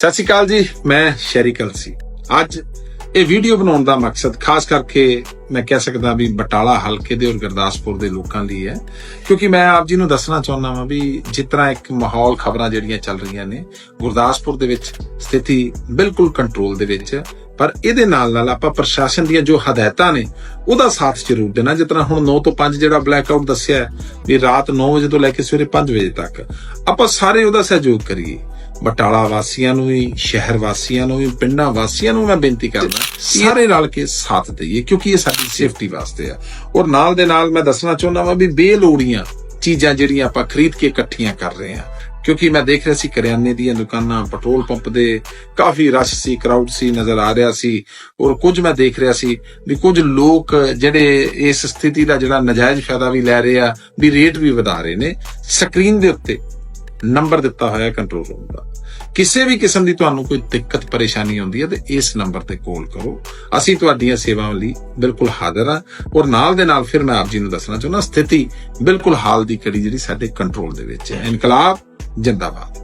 ਸਤਿ ਸ਼੍ਰੀ ਅਕਾਲ ਜੀ, ਮੈਂ ਸ਼ੈਰੀ ਕਲਸੀ। ਅੱਜ ਇਹ ਵੀਡੀਓ ਬਣਾਉਣ ਦਾ ਮਕਸਦ ਖਾਸ ਕਰਕੇ ਮੈਂ ਕਹਿ ਸਕਦਾ ਵੀ ਬਟਾਲਾ ਹਲਕੇ ਦੇ ਔਰ ਗੁਰਦਾਸਪੁਰ ਦੇ ਲੋਕਾਂ ਲਈ ਹੈ, ਕਿਉਂਕਿ ਮੈਂ ਆਪ ਜੀ ਨੂੰ ਦੱਸਣਾ ਚਾਹੁੰਦਾ ਹਾਂ ਵੀ ਜਿਸ ਤਰ੍ਹਾਂ ਇੱਕ ਮਾਹੌਲ ਖਬਰਾਂ ਜਿਹੜੀਆਂ ਚੱਲ ਰਹੀਆਂ ਨੇ, ਗੁਰਦਾਸਪੁਰ ਦੇ ਵਿੱਚ ਸਥਿਤੀ ਬਿਲਕੁਲ ਕੰਟਰੋਲ ਦੇ ਵਿੱਚ ਹੈ, ਪਰ ਇਹਦੇ ਨਾਲ ਨਾਲ ਆਪਾਂ ਪ੍ਰਸ਼ਾਸਨ ਦੀਆਂ ਜੋ ਹਦਾਇਤਾਂ ਨੇ, ਉਹਦਾ ਸਾਥ ਜ਼ਰੂਰ ਦੇਣਾ, ਜਿਸ ਤਰ੍ਹਾਂ ਹੁਣ 9 ਤੋਂ 5 ਜਿਹੜਾ ਬਲੈਕ ਆਊਟ ਦੱਸਿਆ ਵੀ ਰਾਤ 9 ਵਜੇ ਤੋਂ ਲੈ ਕੇ ਸਵੇਰੇ 5 ਵਜੇ ਤੱਕ। ਆਪਾਂ ਸਾਰੇ ਉਹਦਾ ਸਹਿਯੋਗ ਕਰੀਏ। ਬਟਾਲਾ ਵਾਸੀਆਂ ਨੂੰ ਵੀ ਸ਼ਹਿਰ ਵਾਸੀਆਂ ਨੂੰ ਵੀ ਪਿੰਡਾਂ ਵਾਸੀਆਂ ਨੂੰ ਮੈਂ ਬੇਨਤੀ ਕਰਦਾ ਸਾਰੇ ਰਲ ਕੇ ਸਾਥ ਦਈਏ ਕਿਉਂਕਿ ਇਹ ਸਾਡੀ ਸੇਫਟੀ ਵਾਸਤੇ ਆ। ਔਰ ਨਾਲ ਦੇ ਨਾਲ ਮੈਂ ਦੱਸਣਾ ਚਾਹੁੰਦਾ ਵਾਂ ਵੀ ਬੇਲੋੜੀਆਂ ਚੀਜ਼ਾਂ ਜਿਹੜੀਆਂ ਆਪਾਂ ਖਰੀਦ ਕੇ ਇਕੱਠੀਆਂ ਕਰ ਰਹੇ ਹਾਂ। ਕਿਉਂਕਿ ਮੈਂ ਦੇਖ ਰਿਹਾ ਸੀ ਕਰਿਆਨੇ ਦੀਆਂ ਦੁਕਾਨਾਂ ਪੈਟਰੋਲ ਪੰਪ ਦੇ ਕਾਫੀ ਰਸ਼ ਸੀ ਕਰਾਊਡ ਸੀ ਨਜ਼ਰ ਆ ਰਿਹਾ ਸੀ। ਔਰ ਕੁਝ ਮੈਂ ਦੇਖ ਰਿਹਾ ਸੀ ਵੀ ਕੁਝ ਲੋਕ ਜਿਹੜੇ ਇਸ ਸਥਿਤੀ ਦਾ ਜਿਹੜਾ ਨਜਾਇਜ਼ ਫਾਇਦਾ ਵੀ ਲੈ ਰਹੇ ਆ ਵੀ ਰੇਟ ਵੀ ਵਧਾ ਰਹੇ ਨੇ। ਸਕਰੀਨ ਦੇ ਉੱਤੇ ਨੰਬਰ ਦਿੱਤਾ ਹੋਇਆ ਕੰਟਰੋਲ ਰੂਮ ਦਾ। ਕਿਸੇ ਵੀ ਕਿਸਮ ਦੀ ਤੁਹਾਨੂੰ ਕੋਈ ਦਿੱਕਤ, ਪਰੇਸ਼ਾਨੀ ਆਉਂਦੀ ਹੈ, ਤੇ ਇਸ ਨੰਬਰ ਤੇ ਕਾਲ ਕਰੋ। ਅਸੀਂ ਤੁਹਾਡੀਆਂ ਸੇਵਾਵਾਂ ਲਈ ਬਿਲਕੁਲ ਹਾਜ਼ਰ ਹਾਂ। ਔਰ ਨਾਲ ਦੇ ਨਾਲ ਫਿਰ ਮੈਂ ਆਪ ਜੀ ਨੂੰ ਦੱਸਣਾ ਚਾਹੁੰਦਾ, ਸਥਿਤੀ ਬਿਲਕੁਲ ਹਾਲ ਦੀ ਕੜੀ ਜਿਹੜੀ ਸਾਡੇ ਕੰਟਰੋਲ ਦੇ ਵਿੱਚ ਹੈ। ਇਨਕਲਾਬ, ਜਿੰਦਾਬਾਦ।